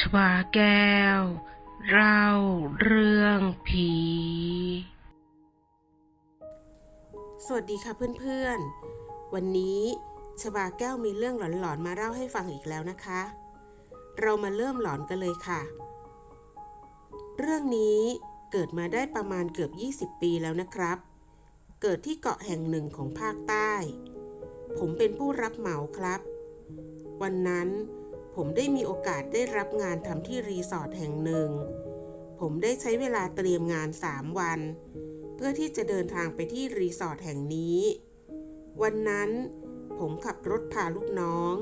ชวาแก้ว เล่าเรื่องผี สวัสดีค่ะเพื่อนๆ วันนี้ชบาแก้วมีเรื่องหลอนๆมาเล่าให้ฟังอีกแล้วนะคะ เรามาเริ่มหลอนกันเลยค่ะ เรื่องนี้เกิดมาได้ประมาณเกือบ 20 ปีแล้วนะครับ เกิดที่เกาะแห่งหนึ่งของภาคใต้ ผมเป็นผู้รับเหมาครับ วันนั้น ผมได้มีโอกาสได้รับงานทำที่รีสอร์ทแห่งหนึ่ง ผมได้ใช้เวลาเตรียมงาน 3 วัน เพื่อที่จะเดินทางไปที่รีสอร์ทแห่งนี้ วันนั้นผมขับรถพาลูกน้อง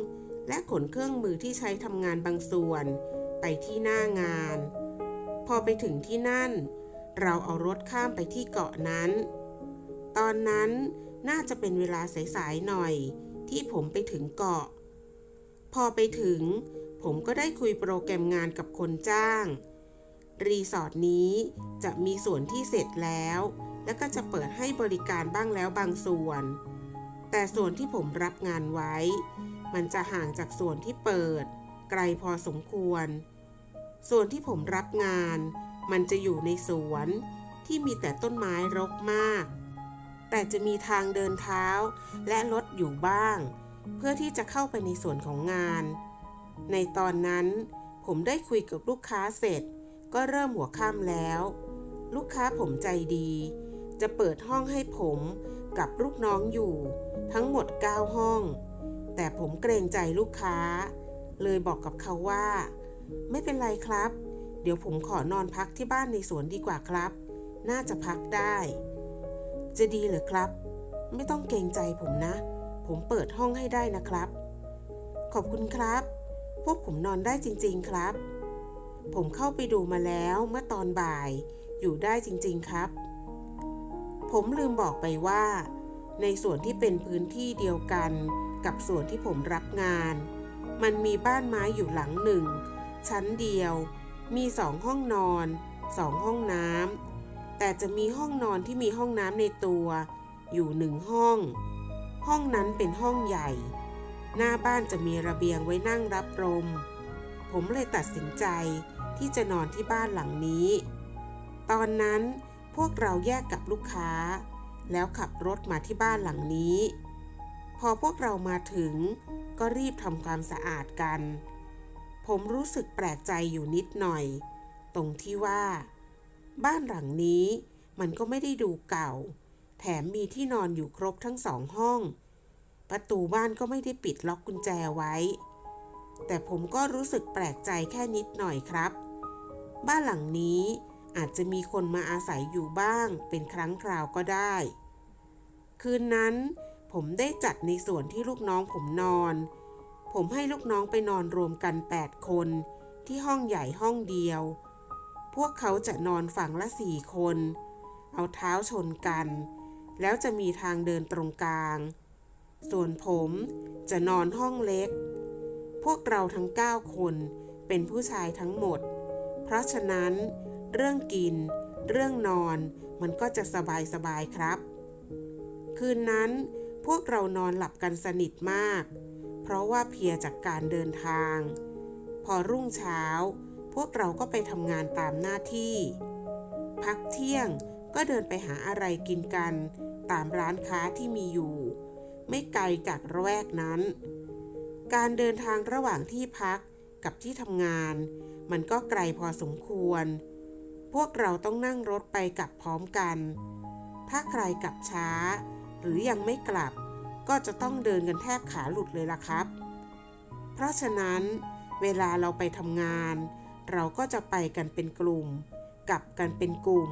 และขนเครื่องมือที่ใช้ทำงานบางส่วน ไปที่หน้างาน พอไปถึงที่นั่น เราเอารถข้ามไปที่เกาะนั้น ตอนนั้นน่าจะเป็นเวลาสายๆหน่อย ที่ผมไปถึงเกาะ พอไปถึง ผมก็ได้คุยโปรแกรมงานกับคนจ้าง รีสอร์ทนี้จะมีส่วนที่เสร็จแล้ว แล้วก็จะเปิดให้บริการบ้างแล้วบางส่วน แต่ส่วนที่ผมรับงานไว้ มันจะห่างจากส่วนที่เปิด ไกลพอสมควร ส่วนที่ผมรับงาน มันจะอยู่ในสวนที่มีแต่ต้นไม้รกมาก แต่จะมีทางเดินเท้าและรถอยู่บ้าง เพื่อที่จะเข้าไปในส่วนของงาน ในตอนนั้นผมได้คุยกับลูกค้าเสร็จ ก็เริ่มหัวค่ำแล้ว ลูกค้าผมใจดี จะเปิดห้องให้ผมกับลูกน้องอยู่ ทั้งหมด 9 ห้อง แต่ผมเกรงใจลูกค้า เลยบอกกับเขาว่า ไม่เป็นไรครับ เดี๋ยวผมขอนอนพักที่บ้านในสวนดีกว่าครับ น่าจะพักได้ จะดีเหรอครับ ไม่ต้องเกรงใจผมนะ ผมเปิดห้องให้ได้นะครับ ขอบคุณครับ พวกผมนอนได้จริง ๆครับ ผมเข้าไปดูมาแล้วเมื่อตอนบ่ายอยู่ได้จริง ๆครับ ผมลืมบอกไปว่า ในส่วนที่เป็นพื้นที่เดียวกันกับส่วนที่ผมรับงาน มันมีบ้านไม้อยู่หลังหนึ่ง ชั้นเดียว มีสองห้องนอนสองห้องน้ำแต่จะมีห้องนอนที่มีห้องน้ำในตัว อยู่หนึ่งห้อง ห้องนั้นเป็นห้องใหญ่ หน้าบ้านจะมีระเบียงไว้นั่งรับลม ผมเลยตัดสินใจที่จะนอนที่บ้านหลังนี้ ตอนนั้นพวกเราแยกกับลูกค้า แล้วขับรถมาที่บ้านหลังนี้ พอพวกเรามาถึงก็รีบทำความสะอาดกัน ผมรู้สึกแปลกใจอยู่นิดหน่อย ตรงที่ว่า บ้านหลังนี้มันก็ไม่ได้ดูเก่า แถมมีที่นอนอยู่ครบทั้งสองห้อง ประตูบ้านก็ไม่ได้ปิดล็อกกุญแจไว้ แต่ผมก็รู้สึกแปลกใจแค่นิดหน่อยครับ บ้านหลังนี้อาจจะมีคนมาอาศัยอยู่บ้างเป็นครั้งคราวก็ได้ คืนนั้นผมได้จัดในส่วนที่ลูกน้องผมนอน ผมให้ลูกน้องไปนอนรวมกัน 8 คนที่ห้องใหญ่ห้องเดียว พวกเขาจะนอนฝั่งละสี่คน เอาเท้าชนกัน แล้วจะมีทางเดินตรงกลาง ส่วนผมจะนอนห้องเล็ก พวกเราทั้ง 9 คนเป็นผู้ชายทั้งหมด เพราะฉะนั้น เรื่องกิน เรื่องนอนมันก็จะสบายสบายครับ คืนนั้นพวกเรานอนหลับกันสนิทมาก เพราะว่าเพียจากการเดินทาง พอรุ่งเช้า พวกเราก็ไปทำงานตามหน้าที่ พักเที่ยงก็เดินไปหาอะไรกินกัน ตามร้านค้าที่มีอยู่ ไม่ไกลจากระแวกนั้น การเดินทางระหว่างที่พักกับที่ทำงาน มันก็ไกลพอสมควร พวกเราต้องนั่งรถไปกลับพร้อมกัน ถ้าใครกลับช้า หรือยังไม่กลับ ก็จะต้องเดินกันแทบขาหลุดเลยล่ะครับ เพราะฉะนั้น เวลาเราไปทำงาน เราก็จะไปกันเป็นกลุ่ม กลับกันเป็นกลุ่ม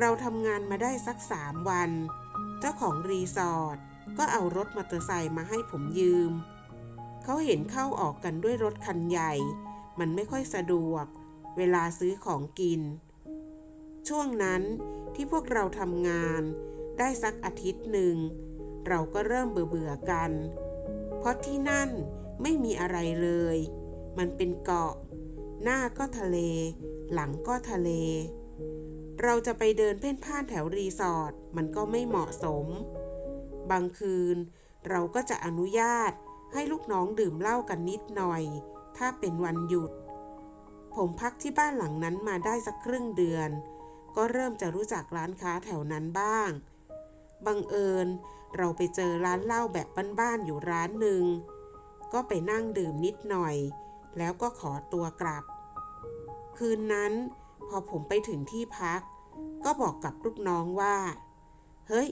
เราทำงานมาได้สักสามวัน เจ้าของรีสอร์ทก็เอารถมอเตอร์ไซค์มาให้ผมยืม เขาเห็นเข้าออกกันด้วยรถคันใหญ่ มันไม่ค่อยสะดวก เวลาซื้อของกิน ช่วงนั้นที่พวกเราทำงานได้สักอาทิตย์หนึ่ง เราก็เริ่มเบื่อๆกัน เพราะที่นั่นไม่มีอะไรเลย มันเป็นเกาะ หน้าก็ทะเล หลังก็ทะเล เราจะไปเดินเพ่นพ่านแถวรีสอร์ทมันก็ไม่เหมาะสม บางคืน เราก็จะอนุญาตให้ลูกน้องดื่มเหล้ากันนิดหน่อย ถ้าเป็นวันหยุด ผมพักที่บ้านหลังนั้นมาได้สักครึ่งเดือน ก็เริ่มจะรู้จักร้านค้าแถวนั้นบ้าง บังเอิญ เราไปเจอร้านเหล้าแบบบ้านๆอยู่ร้านหนึ่ง ก็ไปนั่งดื่มนิดหน่อย แล้วก็ขอตัวกลับ คืนนั้น พอผมไปถึงที่พัก ก็บอกกับลูกน้องว่า เฮ้ย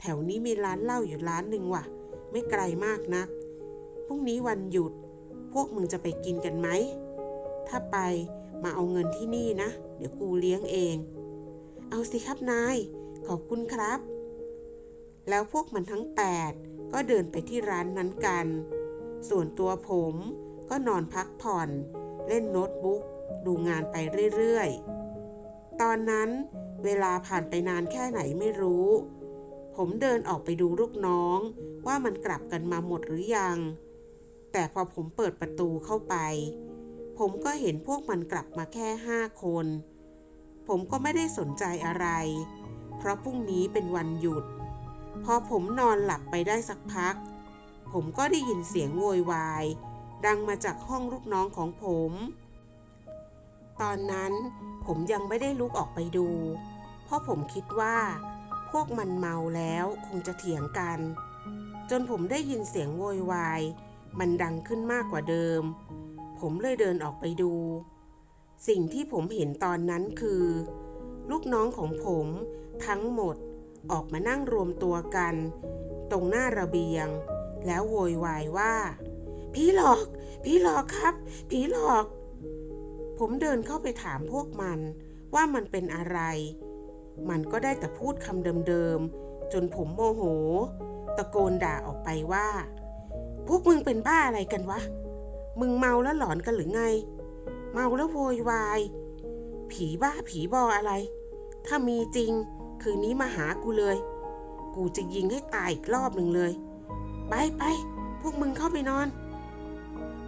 แถวนี้มีร้านเหล้าอยู่ร้านหนึ่งว่ะ ไม่ไกลมากนัก พรุ่งนี้วันหยุด พวกมึงจะไปกินกันไหม ถ้าไปมาเอาเงินที่นี่นะ เดี๋ยวกูเลี้ยงเอง เอาสิครับนาย ขอบคุณครับ แล้วพวกมันทั้งแปดก็เดินไปที่ร้านนั้นกัน ส่วนตัวผมก็นอนพักผ่อน เล่นโน้ตบุ๊ก ดูงานไปเรื่อยๆ ตอนนั้นเวลาผ่านไปนานแค่ไหนไม่รู้ ผมเดินออกไปดูลูกน้องว่ามันกลับกันมาหมดหรือยัง แต่พอผมเปิดประตูเข้าไป ผมก็เห็นพวกมันกลับมาแค่ห้าคน ผมก็ไม่ได้สนใจอะไร เพราะพรุ่งนี้เป็นวันหยุด พอผมนอนหลับไปได้สักพัก ผมก็ได้ยินเสียงโวยวาย ดังมาจากห้องลูกน้องของผม ตอนนั้นผมยังไม่ได้ลุกออกไปดู เพราะผมคิดว่า พวกมันเมาแล้วคงจะเถียงกัน จนผมได้ยินเสียงโวยวาย มันดังขึ้นมากกว่าเดิม ผมเลยเดินออกไปดู สิ่งที่ผมเห็นตอนนั้นคือ ลูกน้องของผมทั้งหมดออกมานั่งรวมตัวกัน ตรงหน้าระเบียง แล้วโวยวายว่า ผีหลอก ผีหลอกครับ ผีหลอก ผมเดินเข้าไปถามพวกมันว่ามันเป็นอะไร มันก็ได้แต่พูดคำเดิมๆ จนผมโมโห ตะโกนด่าออกไปว่า พวกมึงเป็นบ้าอะไรกันวะ มึงเมาแล้วหลอนกันหรือไง เมาแล้วโวยวาย ผีบ้าผีบออะไร ถ้ามีจริง คืนนี้มาหากูเลย กูจะยิงให้ตายอีกรอบหนึ่งเลย ไปไปพวกมึงเข้าไปนอน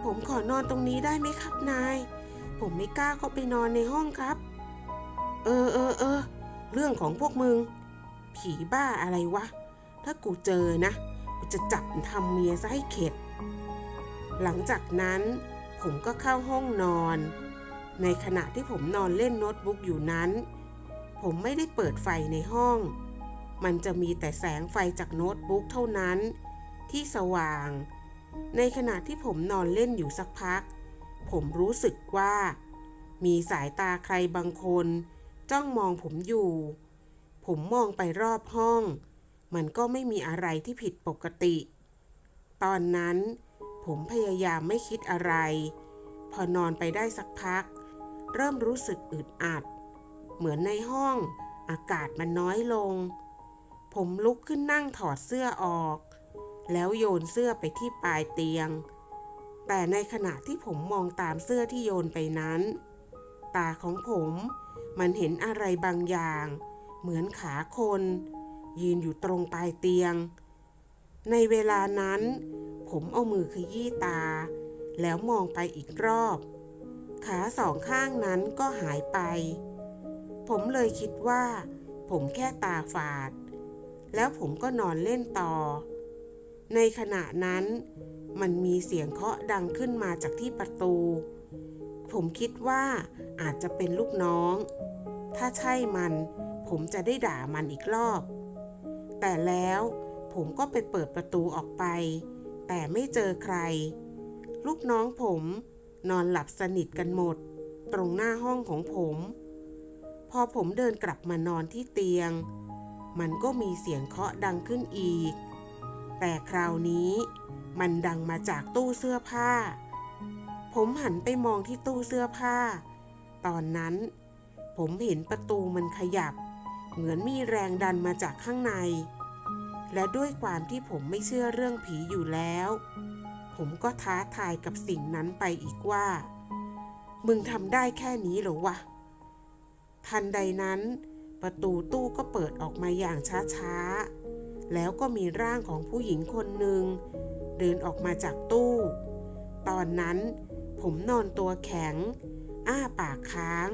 ผมขอนอนตรงนี้ได้ไหมครับนาย ผมไม่กล้าเข้าไปนอนในห้องครับ เออเออเออ เรื่องของพวกมึง ผีบ้าอะไรวะ ถ้ากูเจอนะ กูจะจับทำเมียซะให้เข็ด หลังจากนั้น ผมก็เข้าห้องนอน ในขณะที่ผมนอนเล่นโน้ตบุ๊กอยู่นั้น ผมไม่ได้เปิดไฟในห้อง มันจะมีแต่แสงไฟจากโน้ตบุ๊กเท่านั้น ที่สว่าง ในขณะที่ผมนอนเล่นอยู่สักพัก ผมรู้สึกว่า มีสายตาใครบางคน จ้องมองผมอยู่ ผมมองไปรอบห้อง มันก็ไม่มีอะไรที่ผิดปกติ ตอนนั้น ผมพยายามไม่คิดอะไร พอนอนไปได้สักพัก เริ่มรู้สึกอึดอัด เหมือนในห้องอากาศมันน้อยลง ผมลุกขึ้นนั่งถอดเสื้อออก แล้วโยนเสื้อไปที่ปลายเตียง แต่ในขณะที่ผมมองตามเสื้อที่โยนไปนั้น ตาของผมมันเห็นอะไรบางอย่าง เหมือนขาคน ยืนอยู่ตรงปลายเตียง ในเวลานั้น ผมเอามือขยี้ตา แล้วมองไปอีกรอบ ขาสองข้างนั้นก็หายไป ผมเลยคิดว่า ผมแค่ตาฝาด แล้วผมก็นอนเล่นต่อ ในขณะนั้น มันมีเสียงเคาะดังขึ้นมาจากที่ประตู ผมคิดว่าอาจจะเป็นลูกน้อง ถ้าใช่มันผมจะได้ด่ามันอีกรอบ แต่แล้วผมก็ไปเปิดประตูออกไป แต่ไม่เจอใคร ลูกน้องผมนอนหลับสนิทกันหมด ตรงหน้าห้องของผม พอผมเดินกลับมานอนที่เตียง มันก็มีเสียงเคาะดังขึ้นอีก แต่คราวนี้ มันดังมาจากตู้เสื้อผ้า ผมหันไปมองที่ตู้เสื้อผ้า ตอนนั้น ผมเห็นประตูมันขยับ เหมือนมีแรงดันมาจากข้างใน และด้วยความที่ผมไม่เชื่อเรื่องผีอยู่แล้ว ผมก็ท้าทายกับสิ่งนั้นไปอีกว่า มึงทำได้แค่นี้เหรอวะ ทันใดนั้น ประตูตู้ก็เปิดออกมาอย่างช้าๆแล้วก็มีร่างของผู้หญิงคนหนึ่ง เดินออกมาจากตู้ ตอนนั้นผมนอนตัวแข็ง อ้าปากค้าง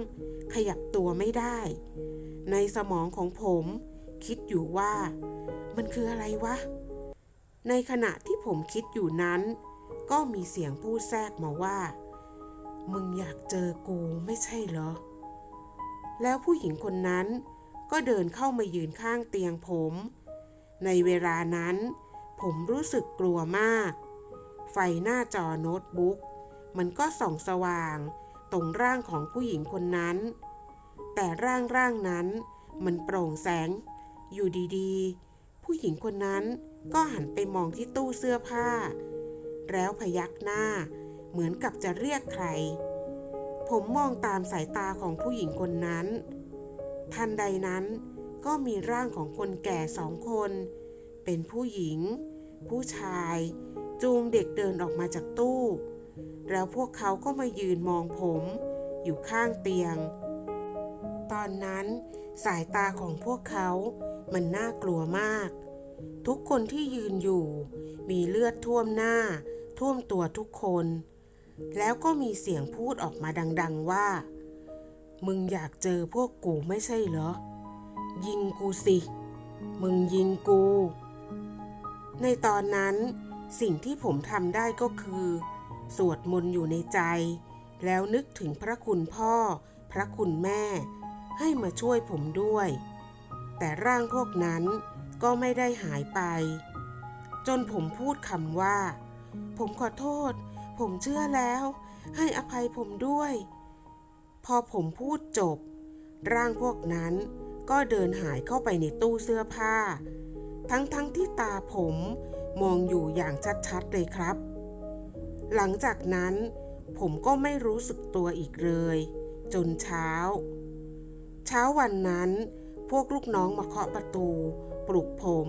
ขยับตัวไม่ได้ ในสมองของผมคิดอยู่ว่า มันคืออะไรวะ ในขณะที่ผมคิดอยู่นั้น ก็มีเสียงพูดแทรกมาว่า มึงอยากเจอกูไม่ใช่เหรอ แล้วผู้หญิงคนนั้นก็เดินเข้ามายืนข้างเตียงผม ในเวลานั้น ผมรู้สึกกลัวมาก ไฟหน้าจอโน้ตบุ๊ก มันก็ส่องสว่าง ตรงร่างของผู้หญิงคนนั้น แต่ร่างร่างนั้น มันโปร่งแสง อยู่ดีๆ ผู้หญิงคนนั้นก็หันไปมองที่ตู้เสื้อผ้า แล้วพยักหน้า เหมือนกับจะเรียกใคร ผมมองตามสายตาของผู้หญิงคนนั้น ทันใดนั้นก็มีร่างของคนแก่สองคน เป็นผู้หญิง ผู้ชายจูงเด็กเดินออกมาจากตู้ แล้วพวกเขาก็มายืนมองผมอยู่ข้างเตียง ตอนนั้นสายตาของพวกเขามันน่ากลัวมาก ทุกคนที่ยืนอยู่ มีเลือดท่วมหน้า ท่วมตัวทุกคน แล้วก็มีเสียงพูดออกมาดัง ๆว่า มึงอยากเจอพวกกูไม่ใช่เหรอ ยิงกูสิ มึงยิงกู ในตอนนั้นสิ่งที่ผมทำได้ก็คือ สวดมนต์อยู่ในใจ แล้วนึกถึงพระคุณพ่อ พระคุณแม่ ให้มาช่วยผมด้วย แต่ร่างพวกนั้นก็ไม่ได้หายไป จนผมพูดคำว่า ผมขอโทษ ผมเชื่อแล้ว ให้อภัยผมด้วย พอผมพูดจบ ร่างพวกนั้นก็เดินหายเข้าไปในตู้เสื้อผ้า ทั้งๆทที่ตาผมมองอยู่อย่างชัดๆเลยครับ หลังจากนั้นผมก็ไม่รู้สึกตัวอีกเลย จนเช้า เช้าวันนั้นพวกลูกน้องมาเคาะประตู ปลุกผม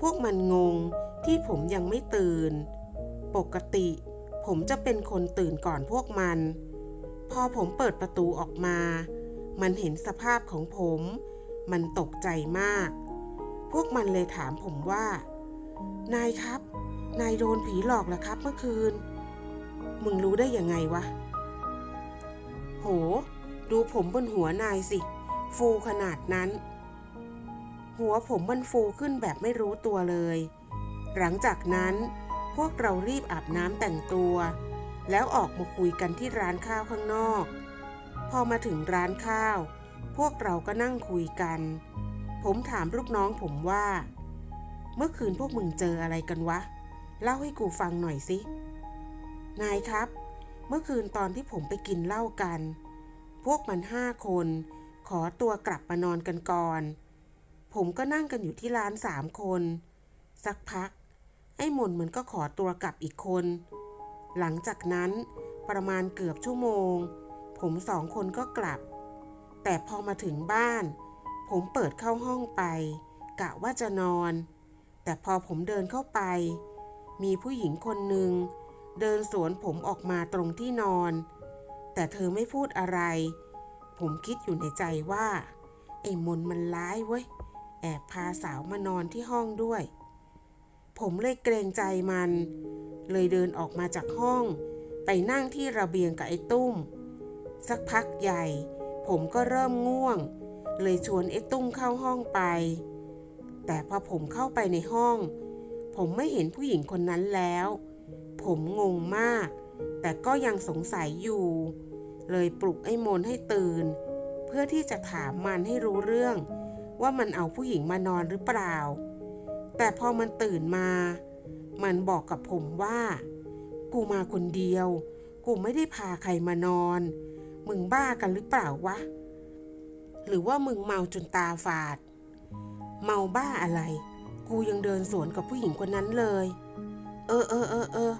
พวกมันงงที่ผมยังไม่ตื่น ปกติผมจะเป็นคนตื่นก่อนพวกมัน พอผมเปิดประตูออกมา มันเห็นสภาพของผม มันตกใจมาก พวกมันเลยถามผมว่า นายครับ นายโดนผีหลอกเหรอครับเมื่อคืน มึงรู้ได้ยังไงวะ โห ดูผมบนหัวนายสิ ฟูขนาดนั้น หัวผมมันฟูขึ้นแบบไม่รู้ตัวเลย หลังจากนั้นพวกเรารีบอาบน้ำแต่งตัว แล้วออกมาคุยกันที่ร้านข้าวข้างนอก พอมาถึงร้านข้าว พวกเราก็นั่งคุยกัน ผมถามลูกน้องผมว่า เมื่อคืนพวกมึงเจออะไรกันวะ เล่าให้กูฟังหน่อยสิ นายครับ เมื่อคืนตอนที่ผมไปกินเหล้ากัน พวกมันห้าคน ขอตัวกลับมานอนกันก่อน ผมก็นั่งกันอยู่ที่ร้านสามคน สักพัก ไอ้มนมันก็ขอตัวกลับอีกคน หลังจากนั้นประมาณเกือบชั่วโมง ผมสองคนก็กลับ แต่พอมาถึงบ้าน ผมเปิดเข้าห้องไป กะว่าจะนอน แต่พอผมเดินเข้าไป มีผู้หญิงคนหนึ่งเดินสวนผมออกมาตรงที่นอน แต่เธอไม่พูดอะไร ผมคิดอยู่ในใจว่า ไอ้มนมันร้ายเว้ย แอบพาสาวมานอนที่ห้องด้วย ผมเลยเกรงใจมัน เลยเดินออกมาจากห้อง ไปนั่งที่ระเบียงกับไอ้ตุ้ม สักพักใหญ่ ผมก็เริ่มง่วง เลยชวนไอ้ตุ้มเข้าห้องไป แต่พอผมเข้าไปในห้อง ผมไม่เห็นผู้หญิงคนนั้นแล้ว ผมงงมาก แต่ก็ยังสงสัยอยู่ เลยปลุกไอ้มนให้ตื่น เพื่อที่จะถามมันให้รู้เรื่อง ว่ามันเอาผู้หญิงมานอนหรือเปล่า แต่พอมันตื่นมา มันบอกกับผมว่า กูมาคนเดียว กูไม่ได้พาใครมานอน มึงบ้ากันหรือเปล่าวะ หรือว่ามึงเมาจนตาฝาด เมาบ้าอะไร กูยังเดินสวนกับผู้หญิงคนนั้นเลย เออเออเออเออ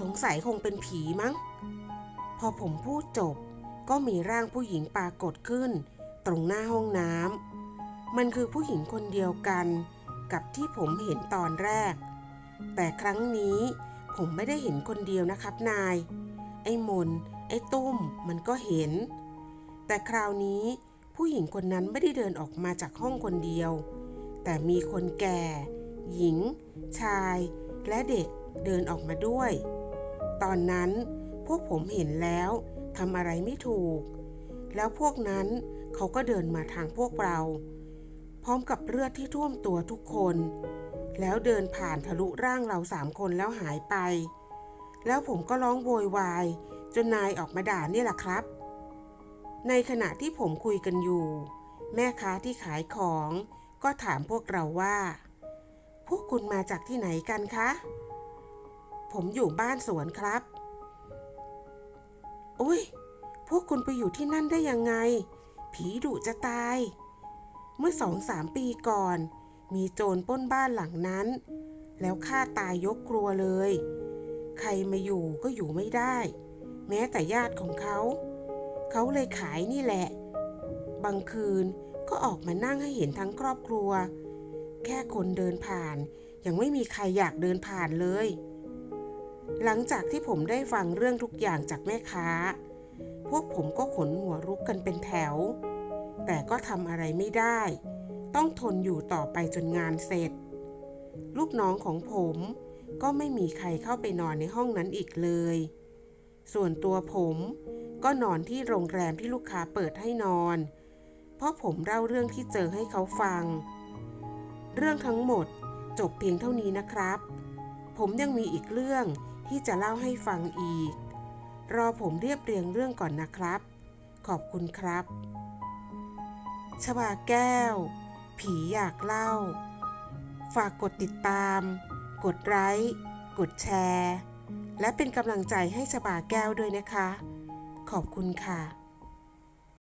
สงสัยคงเป็นผีมั้ง พอผมพูดจบ ก็มีร่างผู้หญิงปรากฏขึ้น ตรงหน้าห้องน้ำ มันคือผู้หญิงคนเดียวกัน กับที่ผมเห็นตอนแรก แต่ครั้งนี้ผมไม่ได้เห็นคนเดียวนะครับนาย ไอ้มน ไอ้ตุ้ม มันก็เห็น แต่คราวนี้ ผู้หญิงคนนั้นไม่ได้เดินออกมาจากห้องคนเดียว แต่มีคนแก่ หญิง ชาย และเด็กเดินออกมาด้วย ตอนนั้นพวกผมเห็นแล้วทำอะไรไม่ถูก แล้วพวกนั้นเขาก็เดินมาทางพวกเรา พร้อมกับเลือดที่ท่วมตัวทุกคน แล้วเดินผ่านทะลุร่างเราสามคนแล้วหายไป แล้วผมก็ร้องโวยวาย จนนายออกมาด่าเนี่แหละครับ ในขณะที่ผมคุยกันอยู่ แม่ค้าที่ขายของก็ถามพวกเราว่า พวกคุณมาจากที่ไหนกันคะ ผมอยู่บ้านสวนครับโอ้ย พวกคุณไปอยู่ที่นั่นได้ยังไง ผีดุจะตาย เมื่อสองสามปีก่อน มีโจรป้นบ้านหลังนั้น แล้วฆ่าตายยกครัวเลย ใครมาอยู่ก็อยู่ไม่ได้ แม้แต่ญาติของเขา เขาเลยขายนี่แหละ บางคืนก็ออกมานั่งให้เห็นทั้งครอบครัว แค่คนเดินผ่าน ยังไม่มีใครอยากเดินผ่านเลย หลังจากที่ผมได้ฟังเรื่องทุกอย่างจากแม่ค้า พวกผมก็ขนหัวรุกกันเป็นแถว แต่ก็ทำอะไรไม่ได้ ต้องทนอยู่ต่อไปจนงานเสร็จ ลูกน้องของผมก็ไม่มีใครเข้าไปนอนในห้องนั้นอีกเลย ส่วนตัวผม ก็นอนที่โรงแรมที่ลูกค้าเปิดให้นอน เพราะผมเล่าเรื่องที่เจอให้เขาฟัง เรื่องทั้งหมดจบเพียงเท่านี้นะครับ ผมยังมีอีกเรื่องที่จะเล่าให้ฟังอีก รอผมเรียบเรียงเรื่องก่อนนะครับ ขอบคุณครับ ชบาแก้ว ผีอยากเล่า ฝากกดติดตาม กดไลค์ กดแชร์ และเป็นกำลังใจให้ชบาแก้วด้วยนะคะ ขอบคุณค่ะ